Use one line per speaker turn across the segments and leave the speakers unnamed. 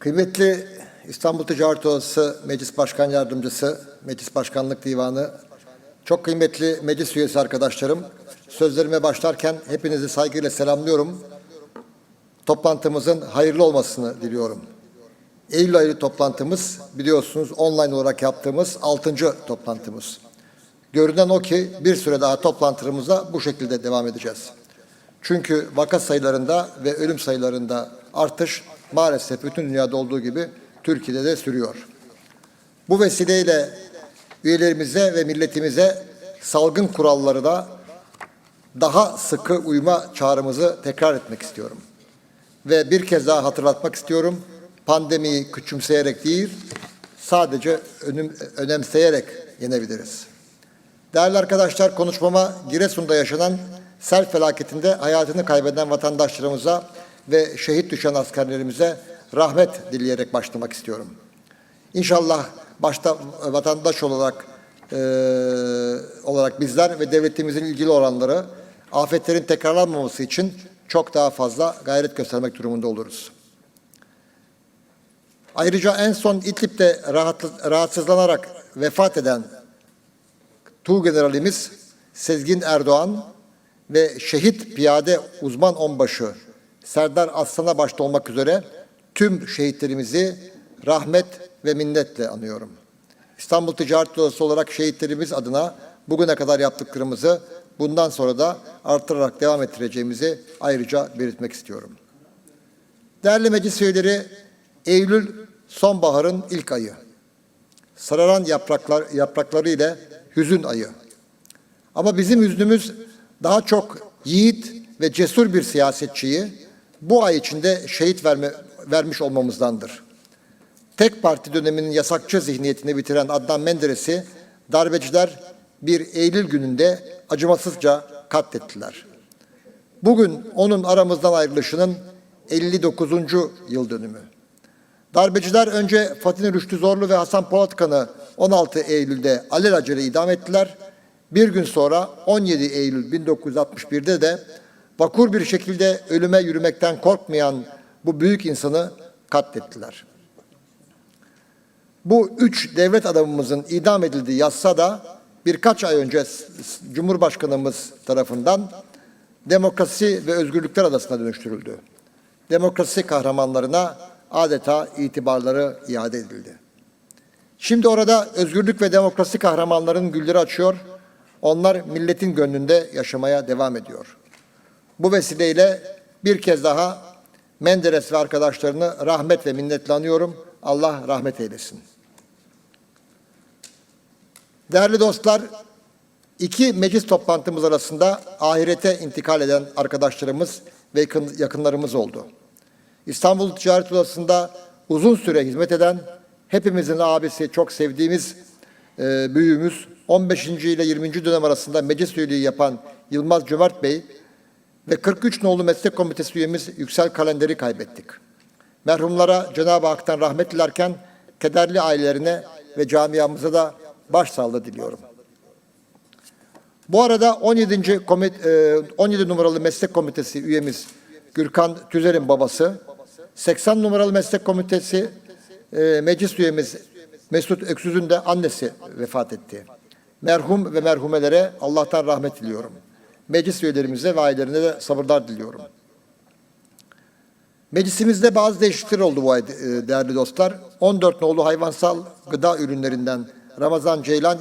Kıymetli İstanbul Ticaret Odası Meclis Başkan Yardımcısı, Meclis Başkanlık Divanı, çok kıymetli meclis üyesi arkadaşlarım, sözlerime başlarken hepinizi saygıyla selamlıyorum. Toplantımızın hayırlı olmasını diliyorum. Eylül ayı toplantımız biliyorsunuz online olarak yaptığımız altıncı toplantımız. Görünen o ki bir süre daha toplantılarımıza bu şekilde devam edeceğiz. Çünkü vaka sayılarında ve ölüm sayılarında artış maalesef bütün dünyada olduğu gibi Türkiye'de de sürüyor. Bu vesileyle üyelerimize ve milletimize salgın kuralları da daha sıkı uyma çağrımızı tekrar etmek istiyorum. Ve bir kez daha hatırlatmak istiyorum. Pandemiyi küçümseyerek değil, sadece önüm, önemseyerek yenebiliriz. Değerli arkadaşlar konuşmama Giresun'da yaşanan sel felaketinde hayatını kaybeden vatandaşlarımıza ve şehit düşen askerlerimize rahmet dileyerek başlamak istiyorum. İnşallah başta vatandaş olarak e, olarak bizler ve devletimizin ilgili oranları afetlerin tekrarlanmaması için çok daha fazla gayret göstermek durumunda oluruz. Ayrıca en son İdlib'de rahat, rahatsızlanarak vefat eden Tuğgeneralimiz Sezgin Erdoğan ve şehit piyade uzman onbaşı Serdar Aslan'a başta olmak üzere tüm şehitlerimizi rahmet ve minnetle anıyorum. İstanbul Ticaret Odası olarak şehitlerimiz adına bugüne kadar yaptıklarımızı bundan sonra da artırarak devam ettireceğimizi ayrıca belirtmek istiyorum. Değerli meclis üyeleri, Eylül sonbaharın ilk ayı. Sararan yapraklar, yaprakları ile hüzün ayı. Ama bizim hüznümüz daha çok yiğit ve cesur bir siyasetçiyi bu ay içinde şehit verme, vermiş olmamızdandır. Tek parti döneminin yasakçı zihniyetini bitiren Adnan Menderes'i darbeciler bir Eylül gününde acımasızca katlettiler. Bugün onun aramızdan ayrılışının 59. yıl dönümü. Darbeciler önce Fatih Rüştü Zorlu ve Hasan Polatkan'ı 16 Eylül'de alelacele idam ettiler. Bir gün sonra 17 Eylül 1961'de de vakur bir şekilde ölüme yürümekten korkmayan bu büyük insanı katlettiler. Bu üç devlet adamımızın idam edildiği yazsa da birkaç ay önce Cumhurbaşkanımız tarafından demokrasi ve özgürlükler adasına dönüştürüldü. Demokrasi kahramanlarına adeta itibarları iade edildi. Şimdi orada özgürlük ve demokrasi kahramanların gülleri açıyor. Onlar milletin gönlünde yaşamaya devam ediyor. Bu vesileyle bir kez daha Menderes ve arkadaşlarını rahmet ve minnetle. Allah rahmet eylesin. Değerli dostlar, iki meclis toplantımız arasında ahirete intikal eden arkadaşlarımız ve yakın, yakınlarımız oldu. İstanbul Ticaret Odası'nda uzun süre hizmet eden, hepimizin abisi, çok sevdiğimiz e, büyüğümüz, 15. ile 20. dönem arasında meclis üyeliği yapan Yılmaz Cömert Bey ve 43 nolu meslek komitesi üyemiz Yüksel Kalender'i kaybettik. Merhumlara Cenab-ı Hak'tan rahmet dilerken kederli ailelerine ve camiamıza da başsağlığı diliyorum. Bu arada 17. Komit, e, 17 numaralı meslek komitesi üyemiz Gürkan Tüzer'in babası, 80 numaralı meslek komitesi e, meclis üyemiz Mesut Öksüz'ün de annesi vefat etti. Merhum ve merhumelere Allah'tan rahmet diliyorum. Meclis üyelerimize ve ailelerine de sabırlar diliyorum. Meclisimizde bazı değişiklikler oldu bu ay e, değerli dostlar. 14 nolu hayvansal gıda ürünlerinden Ramazan Ceylan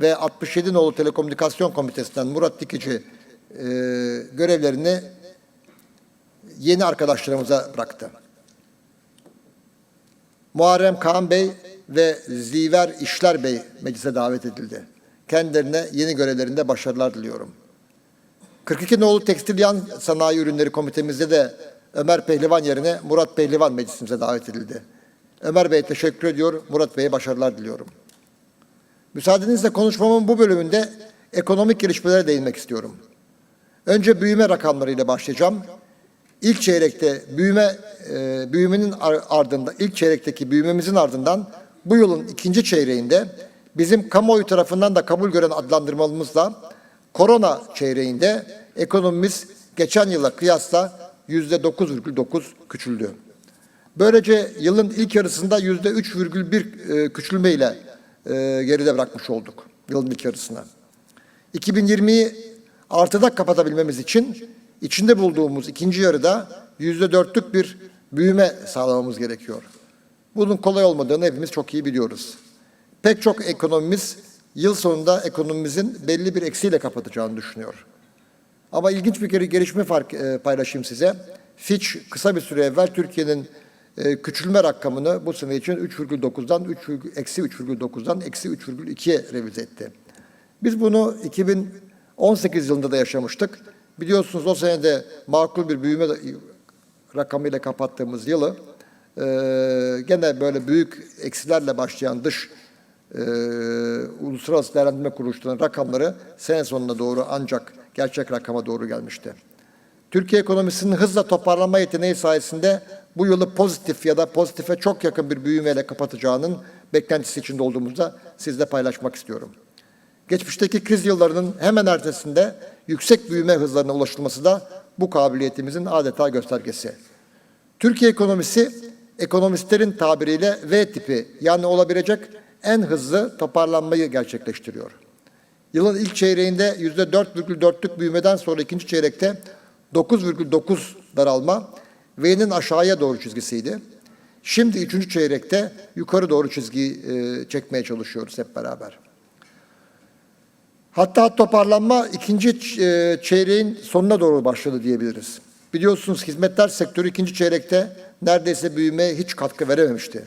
ve 67 nolu telekomünikasyon komitesinden Murat Dikici e, görevlerini yeni arkadaşlarımıza bıraktı. Muharrem Kaan Bey ve Ziver İşler Bey meclise davet edildi. Kendilerine yeni görevlerinde başarılar diliyorum. 42 nolu Tekstil Yan Sanayi Ürünleri Komitemizde de Ömer Pehlivan yerine Murat Pehlivan meclisimize davet edildi. Ömer Bey'e teşekkür ediyor, Murat Bey'e başarılar diliyorum. Müsaadenizle konuşmamın bu bölümünde ekonomik gelişmelere değinmek istiyorum. Önce büyüme rakamlarıyla başlayacağım. İlk çeyrekte büyüme e, büyümenin ardında ilk çeyrekteki büyümemizin ardından bu yılın ikinci çeyreğinde bizim kamuoyu tarafından da kabul gören adlandırmamızla korona çeyreğinde ekonomimiz geçen yıla kıyasla yüzde 9,9 küçüldü. Böylece yılın ilk yarısında yüzde 3,1 e, küçülmeyle e, geride bırakmış olduk yılın ilk yarısına. 2020'yi artıda kapatabilmemiz için içinde bulduğumuz ikinci yarıda yüzde dörtlük bir büyüme sağlamamız gerekiyor. Bunun kolay olmadığını hepimiz çok iyi biliyoruz. Pek çok ekonomimiz yıl sonunda ekonomimizin belli bir eksiyle kapatacağını düşünüyor. Ama ilginç bir geri- gelişme fark, e, paylaşayım size. Fitch kısa bir süre evvel Türkiye'nin e, küçülme rakamını bu sene için 3,9'dan 3, virgül- eksi 3,9'dan eksi 3,2'ye revize etti. Biz bunu 2018 yılında da yaşamıştık. Biliyorsunuz o senede makul bir büyüme rakamıyla kapattığımız yılı e, gene böyle büyük eksilerle başlayan dış e, uluslararası değerlendirme kuruluşlarının rakamları sene sonuna doğru ancak gerçek rakama doğru gelmişti. Türkiye ekonomisinin hızla toparlanma yeteneği sayesinde bu yılı pozitif ya da pozitife çok yakın bir büyümeyle kapatacağının beklentisi içinde olduğumuzda sizle paylaşmak istiyorum. Geçmişteki kriz yıllarının hemen ertesinde yüksek büyüme hızlarına ulaşılması da bu kabiliyetimizin adeta göstergesi. Türkiye ekonomisi ekonomistlerin tabiriyle V tipi yani olabilecek en hızlı toparlanmayı gerçekleştiriyor. Yılın ilk çeyreğinde yüzde 4,4'lük büyümeden sonra ikinci çeyrekte 9,9 daralma V'nin aşağıya doğru çizgisiydi. Şimdi üçüncü çeyrekte yukarı doğru çizgiyi e, çekmeye çalışıyoruz hep beraber. Hatta toparlanma ikinci e, çeyreğin sonuna doğru başladı diyebiliriz. Biliyorsunuz hizmetler sektörü ikinci çeyrekte neredeyse büyümeye hiç katkı verememişti.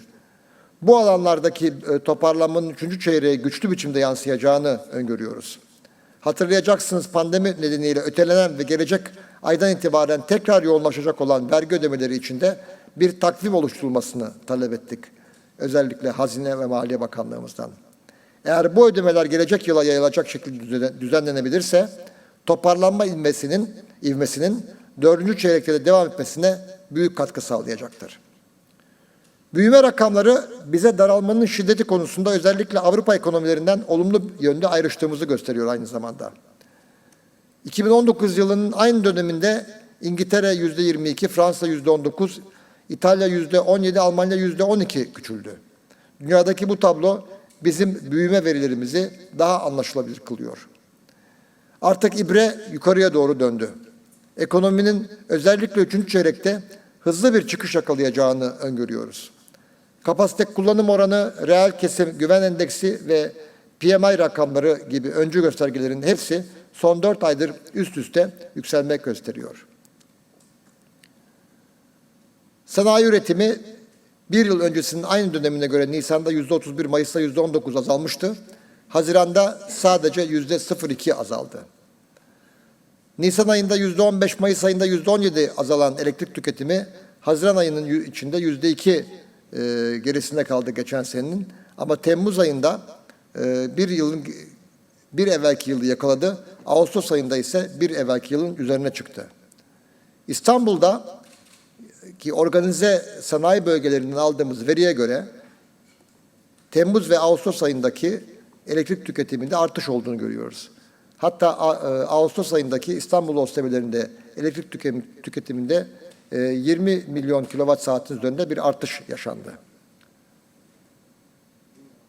Bu alanlardaki e, toparlanmanın üçüncü çeyreğe güçlü biçimde yansıyacağını öngörüyoruz. Hatırlayacaksınız pandemi nedeniyle ötelenen ve gelecek aydan itibaren tekrar yoğunlaşacak olan vergi ödemeleri içinde bir takvim oluşturulmasını talep ettik. Özellikle Hazine ve Maliye Bakanlığımızdan. Eğer bu ödemeler gelecek yıla yayılacak şekilde düzen- düzenlenebilirse toparlanma ivmesinin, ivmesinin dördüncü çeyrekte de devam etmesine büyük katkı sağlayacaktır. Büyüme rakamları bize daralmanın şiddeti konusunda özellikle Avrupa ekonomilerinden olumlu yönde ayrıştığımızı gösteriyor aynı zamanda. 2019 yılının aynı döneminde İngiltere yüzde 22, Fransa yüzde 19, İtalya yüzde 17, Almanya yüzde 12 küçüldü. Dünyadaki bu tablo bizim büyüme verilerimizi daha anlaşılabilir kılıyor. Artık ibre yukarıya doğru döndü. Ekonominin özellikle üçüncü çeyrekte hızlı bir çıkış yakalayacağını öngörüyoruz. Kapasite kullanım oranı, reel kesim, güven endeksi ve PMI rakamları gibi öncü göstergelerin hepsi son dört aydır üst üste yükselmek gösteriyor. Sanayi üretimi bir yıl öncesinin aynı dönemine göre Nisan'da yüzde 31, Mayıs'ta yüzde 19 azalmıştı. Haziran'da sadece yüzde 0,2 azaldı. Nisan ayında yüzde 15, Mayıs ayında yüzde 17 azalan elektrik tüketimi Haziran ayının içinde yüzde 2 e, gerisinde kaldı geçen senenin. Ama Temmuz ayında e, bir yılın bir evvelki yılı yakaladı. Ağustos ayında ise bir evvelki yılın üzerine çıktı. İstanbul'da ki organize sanayi bölgelerinden aldığımız veriye göre Temmuz ve Ağustos ayındaki elektrik tüketiminde artış olduğunu görüyoruz. Hatta e, Ağustos ayındaki İstanbul OSB'lerinde elektrik tüketim- tüketiminde 20 milyon kilowatt saatin üzerinde bir artış yaşandı.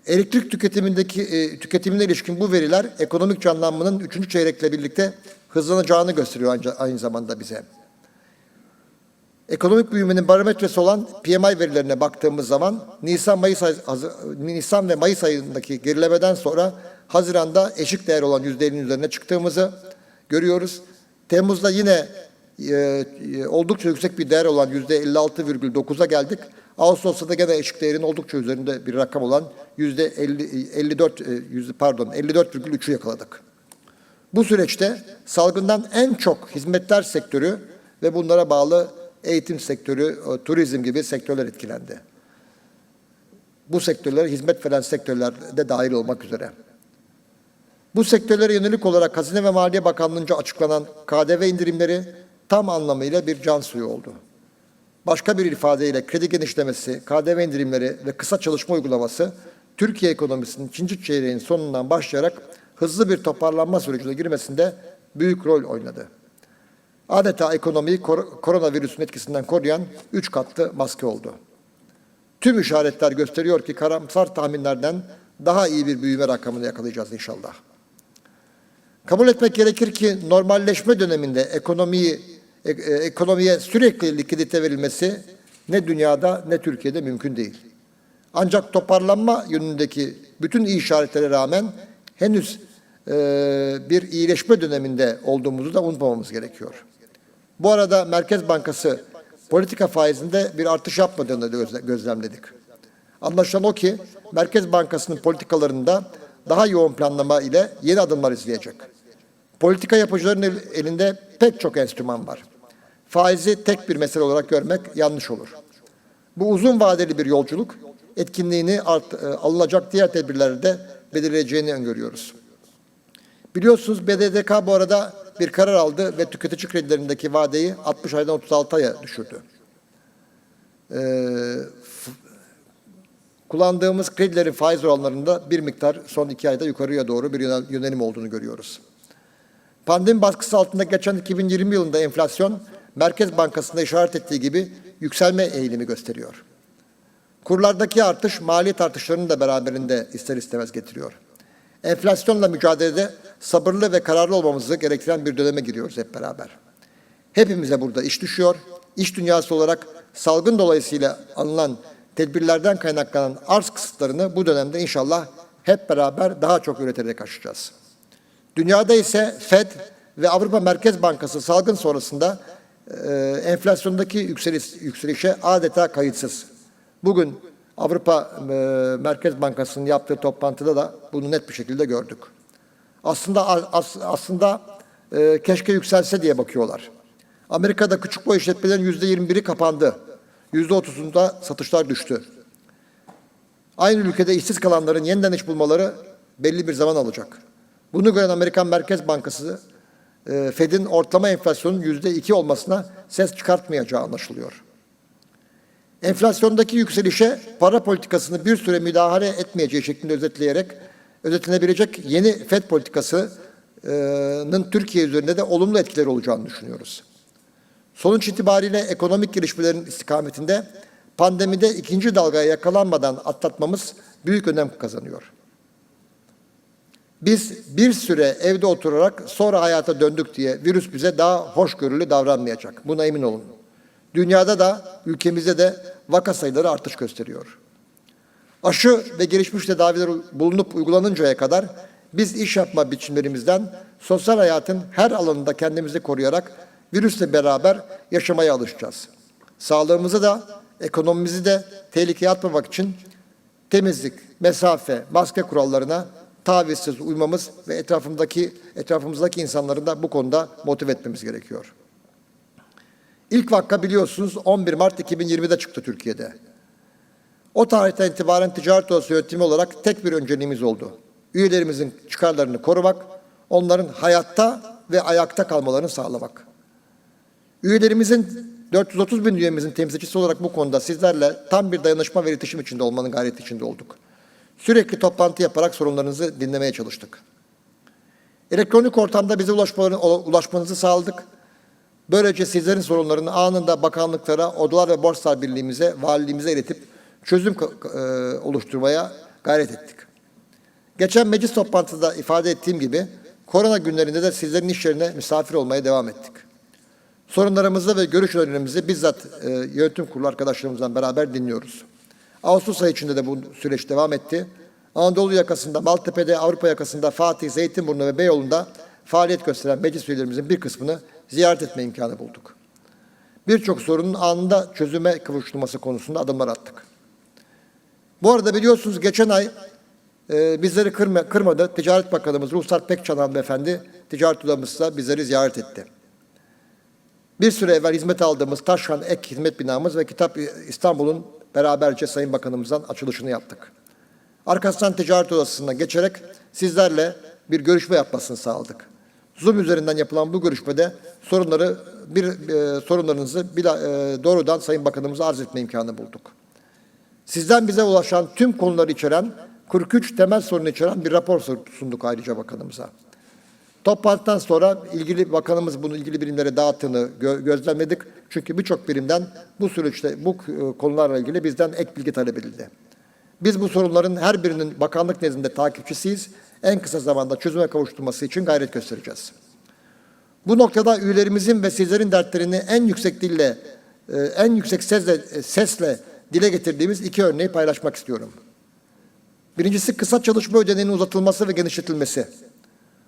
Elektrik tüketimindeki e, tüketimine ilişkin bu veriler ekonomik canlanmanın üçüncü çeyrekle birlikte hızlanacağını gösteriyor aynı zamanda bize. Ekonomik büyümenin barometresi olan PMI verilerine baktığımız zaman Nisan Mayıs Nisan ve Mayıs ayındaki gerilemeden sonra Haziran'da eşik değer olan %50'nin üzerine çıktığımızı görüyoruz. Temmuz'da yine oldukça yüksek bir değer olan %56,9'a geldik. Ağustos'ta da gene eşik değerin oldukça üzerinde bir rakam olan %50 54 e, yüzde pardon 54,3'ü yakaladık. Bu süreçte salgından en çok hizmetler sektörü ve bunlara bağlı eğitim sektörü, e, turizm gibi sektörler etkilendi. Bu sektörlere hizmet veren sektörler de dahil olmak üzere. Bu sektörlere yönelik olarak Hazine ve Maliye Bakanlığı'nca açıklanan KDV indirimleri tam anlamıyla bir can suyu oldu. Başka bir ifadeyle kredi genişlemesi, KDV indirimleri ve kısa çalışma uygulaması Türkiye ekonomisinin ikinci çeyreğin sonundan başlayarak hızlı bir toparlanma sürecine girmesinde büyük rol oynadı. Adeta ekonomiyi kor- koronavirüsün etkisinden koruyan üç katlı maske oldu. tüm işaretler gösteriyor ki karamsar tahminlerden daha iyi bir büyüme rakamını yakalayacağız inşallah. Kabul etmek gerekir ki normalleşme döneminde ekonomiyi ekonomiye sürekli likidite verilmesi ne dünyada ne Türkiye'de mümkün değil. Ancak toparlanma yönündeki bütün iyi işaretlere rağmen henüz e, bir iyileşme döneminde olduğumuzu da unutmamamız gerekiyor. Bu arada Merkez Bankası politika faizinde bir artış yapmadığını da gözle- gözlemledik. Anlaşılan o ki Merkez Bankası'nın politikalarında daha yoğun planlama ile yeni adımlar izleyecek. Politika yapıcıların el- elinde pek çok enstrüman var. Faizi tek bir mesele olarak görmek yanlış olur. Bu uzun vadeli bir yolculuk etkinliğini art, e, alınacak diğer tedbirlerde belirleyeceğini öngörüyoruz. Biliyorsunuz BDDK bu arada bir karar aldı ve tüketici kredilerindeki vadeyi 60 aydan 36 aya düşürdü. Ee, kullandığımız kredilerin faiz oranlarında bir miktar son iki ayda yukarıya doğru bir yönel- yönelim olduğunu görüyoruz. Pandemi baskısı altında geçen 2020 yılında enflasyon Merkez Bankası'nda işaret ettiği gibi yükselme eğilimi gösteriyor. Kurlardaki artış maliyet artışlarını da beraberinde ister istemez getiriyor. Enflasyonla mücadelede sabırlı ve kararlı olmamızı gerektiren bir döneme giriyoruz hep beraber. Hepimize burada iş düşüyor. İş dünyası olarak salgın dolayısıyla alınan tedbirlerden kaynaklanan arz kısıtlarını bu dönemde inşallah hep beraber daha çok üreterek aşacağız. Dünyada ise FED ve Avrupa Merkez Bankası salgın sonrasında e, enflasyondaki yükseliş, yükselişe adeta kayıtsız. Bugün Avrupa e, Merkez Bankası'nın yaptığı toplantıda da bunu net bir şekilde gördük. Aslında as- aslında e, keşke yükselse diye bakıyorlar. Amerika'da küçük boy işletmelerin yüzde 21'i kapandı. Yüzde 30'unda satışlar düştü. Aynı ülkede işsiz kalanların yeniden iş bulmaları belli bir zaman alacak. Bunu gören Amerikan Merkez Bankası, Fed'in ortalama enflasyonun yüzde iki olmasına ses çıkartmayacağı anlaşılıyor. Enflasyondaki yükselişe para politikasını bir süre müdahale etmeyeceği şeklinde özetleyerek özetlenebilecek yeni FED politikasının Türkiye üzerinde de olumlu etkileri olacağını düşünüyoruz. Sonuç itibariyle ekonomik gelişmelerin istikametinde pandemide ikinci dalgaya yakalanmadan atlatmamız büyük önem kazanıyor. Biz bir süre evde oturarak sonra hayata döndük diye virüs bize daha hoşgörülü davranmayacak. Buna emin olun. Dünyada da ülkemizde de vaka sayıları artış gösteriyor. Aşı ve gelişmiş tedaviler bulunup uygulanıncaya kadar biz iş yapma biçimlerimizden sosyal hayatın her alanında kendimizi koruyarak virüsle beraber yaşamaya alışacağız. Sağlığımızı da ekonomimizi de tehlikeye atmamak için temizlik, mesafe, maske kurallarına tavizsiz uymamız ve etrafımdaki etrafımızdaki insanları da bu konuda motive etmemiz gerekiyor. İlk vaka biliyorsunuz 11 Mart 2020'de çıktı Türkiye'de. O tarihten itibaren ticaret odası yönetimi olarak tek bir önceliğimiz oldu. Üyelerimizin çıkarlarını korumak, onların hayatta ve ayakta kalmalarını sağlamak. Üyelerimizin 430 bin üyemizin temsilcisi olarak bu konuda sizlerle tam bir dayanışma ve iletişim içinde olmanın gayreti içinde olduk. Sürekli toplantı yaparak sorunlarınızı dinlemeye çalıştık. Elektronik ortamda bize ulaşmanızı sağladık. Böylece sizlerin sorunlarını anında bakanlıklara, odalar ve borsalar birliğimize, valiliğimize iletip çözüm e, oluşturmaya gayret ettik. Geçen meclis toplantısında ifade ettiğim gibi korona günlerinde de sizlerin iş yerine misafir olmaya devam ettik. Sorunlarımızı ve görüş önerilerimizi bizzat e, yönetim kurulu arkadaşlarımızla beraber dinliyoruz. Ağustos ayı içinde de bu süreç devam etti. Anadolu yakasında, Maltepe'de, Avrupa yakasında, Fatih, Zeytinburnu ve Beyoğlu'nda faaliyet gösteren meclis üyelerimizin bir kısmını ziyaret etme imkanı bulduk. Birçok sorunun anında çözüme kavuşturması konusunda adımlar attık. Bu arada biliyorsunuz geçen ay e, bizleri kırma, kırmadı. Ticaret Bakanımız Ruhsar Pekcan hanımefendi ticaret odamızda bizleri ziyaret etti. Bir süre evvel hizmet aldığımız Taşhan Ek Hizmet Binamız ve Kitap İstanbul'un beraberce Sayın Bakanımızdan açılışını yaptık. Arkasından ticaret odasına geçerek sizlerle bir görüşme yapmasını sağladık. Zoom üzerinden yapılan bu görüşmede sorunları bir e, sorunlarınızı bila, e, doğrudan Sayın Bakanımıza arz etme imkanı bulduk. Sizden bize ulaşan tüm konuları içeren 43 temel sorunu içeren bir rapor sunduk ayrıca bakanımıza. Toplantıdan sonra ilgili bakanımız bunu ilgili birimlere dağıttığını gö- gözlemledik. Çünkü birçok birimden bu süreçte bu e, konularla ilgili bizden ek bilgi talep edildi. Biz bu sorunların her birinin bakanlık nezdinde takipçisiyiz. En kısa zamanda çözüme kavuşturması için gayret göstereceğiz. Bu noktada üyelerimizin ve sizlerin dertlerini en yüksek dille, e, en yüksek sesle, e, sesle dile getirdiğimiz iki örneği paylaşmak istiyorum. Birincisi kısa çalışma ödeneğinin uzatılması ve genişletilmesi.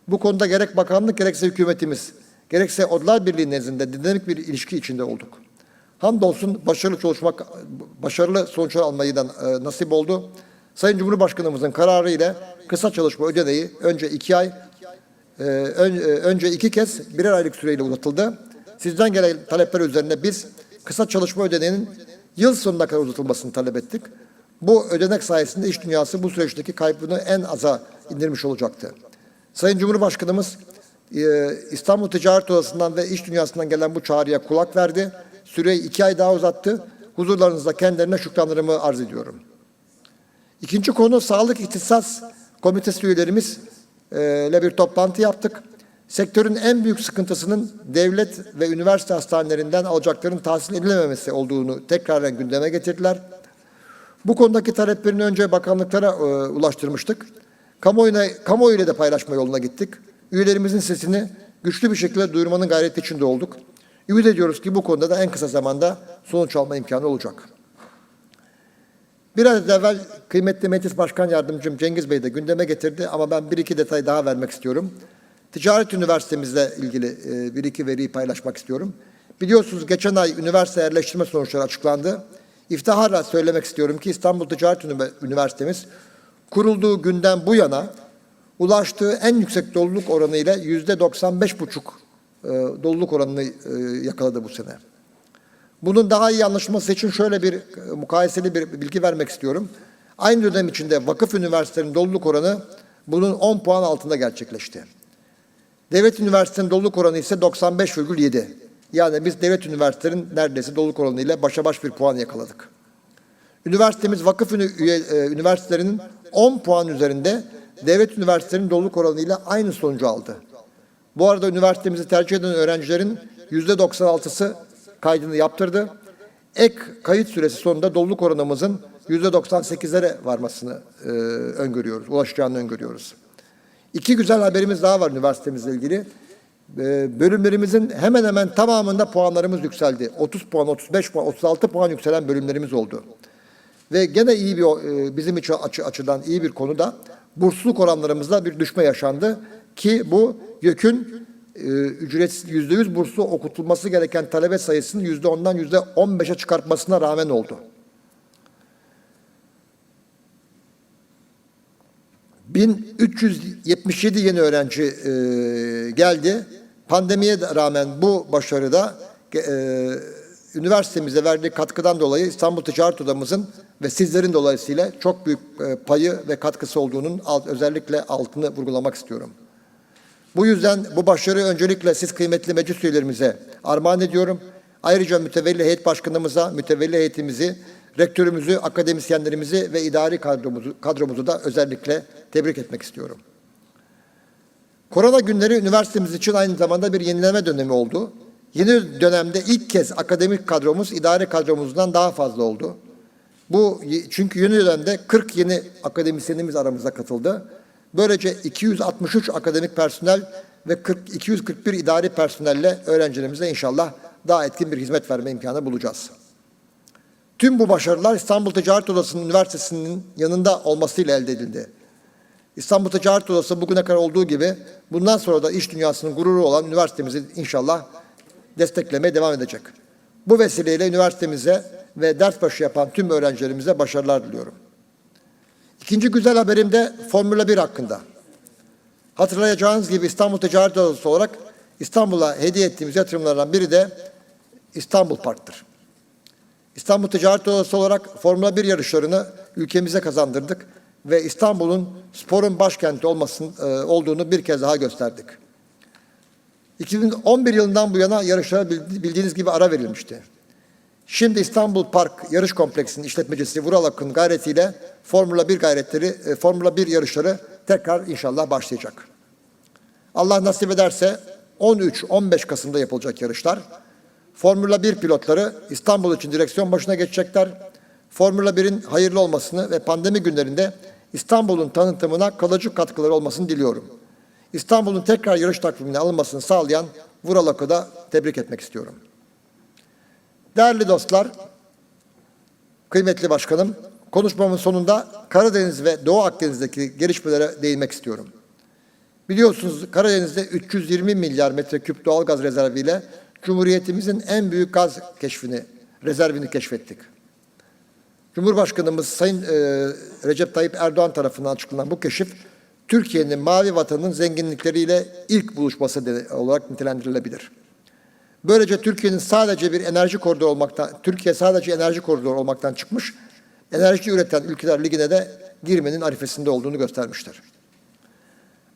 Bu konuda gerek bakanlık gerekse hükümetimiz, gerekse Odalar Birliği nezdinde dinamik bir ilişki içinde olduk. Hamdolsun başarılı çalışmak, başarılı sonuçlar almayı da e, nasip oldu. Sayın Cumhurbaşkanımızın kararı ile kısa çalışma ödeneği önce iki ay, e, e, önce iki kez birer aylık süreyle uzatıldı. Sizden gelen talepler üzerine biz kısa çalışma ödeneğinin yıl sonuna kadar uzatılmasını talep ettik. Bu ödenek sayesinde iş dünyası bu süreçteki kaybını en aza indirmiş olacaktı. Sayın Cumhurbaşkanımız e, İstanbul Ticaret Odası'ndan ve iş dünyasından gelen bu çağrıya kulak verdi. Süreyi iki ay daha uzattı. Huzurlarınızda kendilerine şükranlarımı arz ediyorum. İkinci konu Sağlık İhtisas Komitesi üyelerimiz e, bir toplantı yaptık. Sektörün en büyük sıkıntısının devlet ve üniversite hastanelerinden alacakların tahsil edilememesi olduğunu tekrar gündeme getirdiler. Bu konudaki taleplerini önce bakanlıklara e, ulaştırmıştık. Kamuoyuna, kamuoyu ile de paylaşma yoluna gittik. Üyelerimizin sesini güçlü bir şekilde duyurmanın gayreti içinde olduk. Ümit ediyoruz ki bu konuda da en kısa zamanda sonuç alma imkanı olacak. Biraz evvel kıymetli Meclis Başkan Yardımcım Cengiz Bey de gündeme getirdi ama ben bir iki detay daha vermek istiyorum. Ticaret Üniversitemizle ilgili e, bir iki veriyi paylaşmak istiyorum. Biliyorsunuz geçen ay üniversite yerleştirme sonuçları açıklandı. İftiharla söylemek istiyorum ki İstanbul Ticaret Ünivers- Üniversitemiz kurulduğu günden bu yana ulaştığı en yüksek doluluk oranı ile yüzde 95 buçuk e, doluluk oranını e, yakaladı bu sene. Bunun daha iyi anlaşılması için şöyle bir e, mukayeseli bir bilgi vermek istiyorum. Aynı dönem içinde vakıf üniversitelerinin doluluk oranı bunun 10 puan altında gerçekleşti. Devlet üniversitelerinin doluluk oranı ise 95,7. Yani biz devlet üniversitelerinin neredeyse doluluk oranı ile başa baş bir puan yakaladık. Üniversitemiz vakıf üye, e, üniversitelerinin 10 puan üzerinde devlet üniversitelerinin doluluk oranı ile aynı sonucu aldı. Bu arada üniversitemizi tercih eden öğrencilerin yüzde 96'sı kaydını yaptırdı. Ek kayıt süresi sonunda doluluk oranımızın yüzde 98'lere varmasını e, öngörüyoruz, ulaşacağını öngörüyoruz. İki güzel haberimiz daha var üniversitemizle ilgili. E, bölümlerimizin hemen hemen tamamında puanlarımız yükseldi. 30 puan, 35 puan, 36 puan yükselen bölümlerimiz oldu. Ve gene iyi bir e, bizim için açı, açıdan iyi bir konu da bursluluk oranlarımızda bir düşme yaşandı ki bu YÖK'ün e, ücretsiz yüzde yüz burslu okutulması gereken talebe sayısının yüzde ondan yüzde on beşe çıkartmasına rağmen oldu. 1377 yeni öğrenci e, geldi. Pandemiye de rağmen bu başarıda e, üniversitemize verdiği katkıdan dolayı İstanbul Ticaret Odamızın ve sizlerin dolayısıyla çok büyük e, payı ve katkısı olduğunun özellikle altını vurgulamak istiyorum. Bu yüzden bu başarıyı öncelikle siz kıymetli meclis üyelerimize armağan ediyorum. Ayrıca mütevelli heyet başkanımıza, mütevelli heyetimizi, rektörümüzü, akademisyenlerimizi ve idari kadromuzu, kadromuzu da özellikle tebrik etmek istiyorum. Korona günleri üniversitemiz için aynı zamanda bir yenileme dönemi oldu. Yeni dönemde ilk kez akademik kadromuz idari kadromuzdan daha fazla oldu. Bu çünkü yeni dönemde 40 yeni akademisyenimiz aramıza katıldı. Böylece 263 akademik personel ve 40, 241 idari personelle öğrencilerimize inşallah daha etkin bir hizmet verme imkanı bulacağız. Tüm bu başarılar İstanbul Ticaret Odası'nın üniversitesinin yanında olmasıyla elde edildi. İstanbul Ticaret Odası bugüne kadar olduğu gibi bundan sonra da iş dünyasının gururu olan üniversitemizi inşallah desteklemeye devam edecek. Bu vesileyle üniversitemize ve ders başı yapan tüm öğrencilerimize başarılar diliyorum. İkinci güzel haberim de Formula 1 hakkında. Hatırlayacağınız gibi İstanbul Ticaret Odası olarak İstanbul'a hediye ettiğimiz yatırımlardan biri de İstanbul Park'tır. İstanbul Ticaret Odası olarak Formula 1 yarışlarını ülkemize kazandırdık ve İstanbul'un sporun başkenti olmasın, e, olduğunu bir kez daha gösterdik. 2011 yılından bu yana yarışlara bildi- bildiğiniz gibi ara verilmişti. Şimdi İstanbul Park Yarış Kompleksi'nin işletmecisi Vural Akın gayretiyle Formula 1 gayretleri, e, Formula 1 yarışları tekrar inşallah başlayacak. Allah nasip ederse 13-15 Kasım'da yapılacak yarışlar. Formula 1 pilotları İstanbul için direksiyon başına geçecekler. Formula 1'in hayırlı olmasını ve pandemi günlerinde İstanbul'un tanıtımına kalıcı katkıları olmasını diliyorum. İstanbul'un tekrar yarış takvimine alınmasını sağlayan Vural Akı da tebrik etmek istiyorum. Değerli dostlar, kıymetli başkanım, konuşmamın sonunda Karadeniz ve Doğu Akdeniz'deki gelişmelere değinmek istiyorum. Biliyorsunuz Karadeniz'de 320 milyar metreküp doğalgaz rezerviyle Cumhuriyetimizin en büyük gaz keşfini, rezervini keşfettik. Cumhurbaşkanımız Sayın e, Recep Tayyip Erdoğan tarafından açıklanan bu keşif, Türkiye'nin mavi vatanın zenginlikleriyle ilk buluşması olarak nitelendirilebilir. Böylece Türkiye'nin sadece bir enerji koridoru olmaktan, Türkiye sadece enerji koridoru olmaktan çıkmış, enerji üreten ülkeler ligine de girmenin arifesinde olduğunu göstermiştir.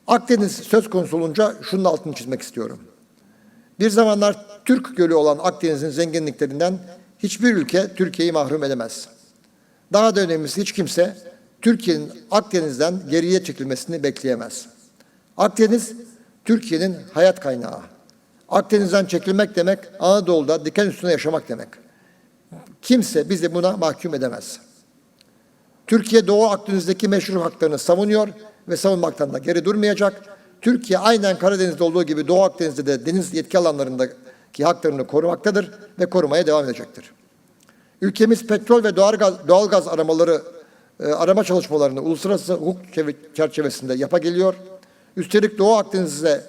Akdeniz söz konusu olunca şunun altını çizmek istiyorum. Bir zamanlar Türk Gölü olan Akdeniz'in zenginliklerinden hiçbir ülke Türkiye'yi mahrum edemez. Daha da önemlisi hiç kimse Türkiye'nin Akdeniz'den geriye çekilmesini bekleyemez. Akdeniz Türkiye'nin hayat kaynağı. Akdeniz'den çekilmek demek Anadolu'da diken üstüne yaşamak demek. Kimse bizi buna mahkum edemez. Türkiye Doğu Akdeniz'deki meşru haklarını savunuyor ve savunmaktan da geri durmayacak. Türkiye aynen Karadeniz'de olduğu gibi Doğu Akdeniz'de de deniz yetki alanlarındaki haklarını korumaktadır ve korumaya devam edecektir. Ülkemiz petrol ve doğalgaz, doğalgaz aramaları e, arama çalışmalarını uluslararası hukuk çeve- çerçevesinde yapa geliyor. Üstelik Doğu Akdeniz'de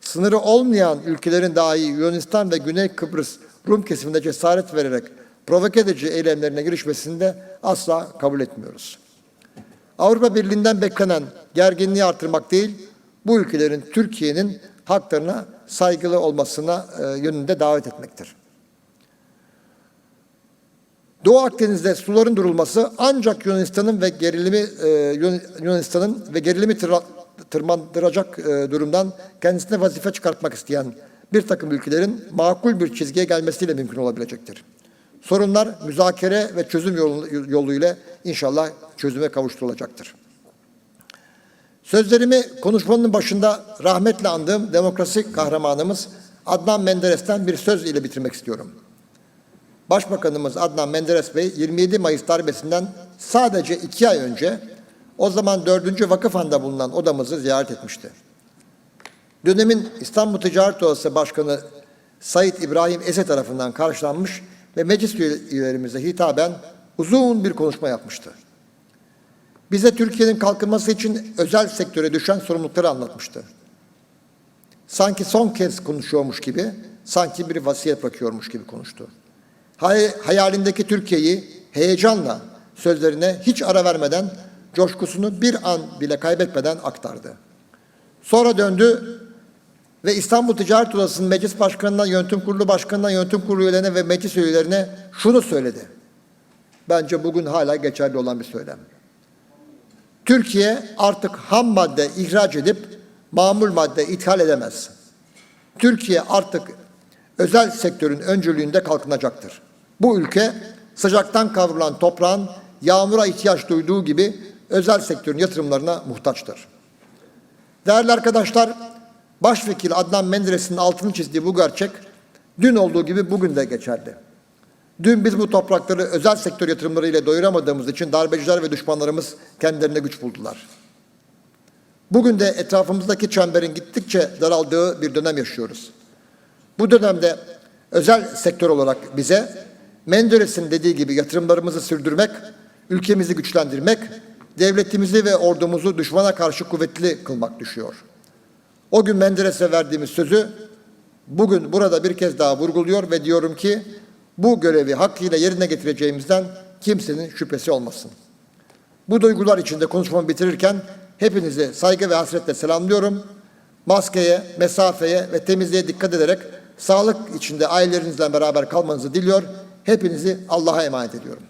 sınırı olmayan ülkelerin dahi Yunanistan ve Güney Kıbrıs Rum kesiminde cesaret vererek provoke edici eylemlerine girişmesini de asla kabul etmiyoruz. Avrupa Birliği'nden beklenen gerginliği artırmak değil, bu ülkelerin Türkiye'nin haklarına saygılı olmasına e, yönünde davet etmektir. Doğu Akdeniz'de suların durulması ancak Yunanistan'ın ve gerilimi e, Yun- Yunanistan'ın ve gerilimi tırmandıracak e, durumdan kendisine vazife çıkartmak isteyen bir takım ülkelerin makul bir çizgiye gelmesiyle mümkün olabilecektir. Sorunlar müzakere ve çözüm yolu, yoluyla inşallah çözüme kavuşturulacaktır. Sözlerimi konuşmanın başında rahmetle andığım demokrasi kahramanımız Adnan Menderes'ten bir söz ile bitirmek istiyorum. Başbakanımız Adnan Menderes Bey 27 Mayıs darbesinden sadece iki ay önce o zaman 4. Vakıfhan'da bulunan odamızı ziyaret etmişti. Dönemin İstanbul Ticaret Odası Başkanı Sayit İbrahim Ese tarafından karşılanmış ve meclis üyelerimize hitaben uzun bir konuşma yapmıştı. Bize Türkiye'nin kalkınması için özel sektöre düşen sorumlulukları anlatmıştı. Sanki son kez konuşuyormuş gibi, sanki bir vasiyet bırakıyormuş gibi konuştu. Hay- hayalindeki Türkiye'yi heyecanla sözlerine hiç ara vermeden, coşkusunu bir an bile kaybetmeden aktardı. Sonra döndü ve İstanbul Ticaret Odası'nın meclis başkanından, yönetim kurulu başkanından, yönetim kurulu üyelerine ve meclis üyelerine şunu söyledi. Bence bugün hala geçerli olan bir söylem. Türkiye artık ham madde ihraç edip mamul madde ithal edemez. Türkiye artık özel sektörün öncülüğünde kalkınacaktır. Bu ülke sıcaktan kavrulan toprağın yağmura ihtiyaç duyduğu gibi özel sektörün yatırımlarına muhtaçtır. Değerli arkadaşlar, Başvekil Adnan Menderes'in altını çizdiği bu gerçek dün olduğu gibi bugün de geçerli. Dün biz bu toprakları özel sektör yatırımlarıyla doyuramadığımız için darbeciler ve düşmanlarımız kendilerine güç buldular. Bugün de etrafımızdaki çemberin gittikçe daraldığı bir dönem yaşıyoruz. Bu dönemde özel sektör olarak bize Menderes'in dediği gibi yatırımlarımızı sürdürmek, ülkemizi güçlendirmek, devletimizi ve ordumuzu düşmana karşı kuvvetli kılmak düşüyor. O gün Menderes'e verdiğimiz sözü bugün burada bir kez daha vurguluyor ve diyorum ki bu görevi hakkıyla yerine getireceğimizden kimsenin şüphesi olmasın. Bu duygular içinde konuşmamı bitirirken hepinizi saygı ve hasretle selamlıyorum. Maskeye, mesafeye ve temizliğe dikkat ederek sağlık içinde ailelerinizle beraber kalmanızı diliyor. Hepinizi Allah'a emanet ediyorum.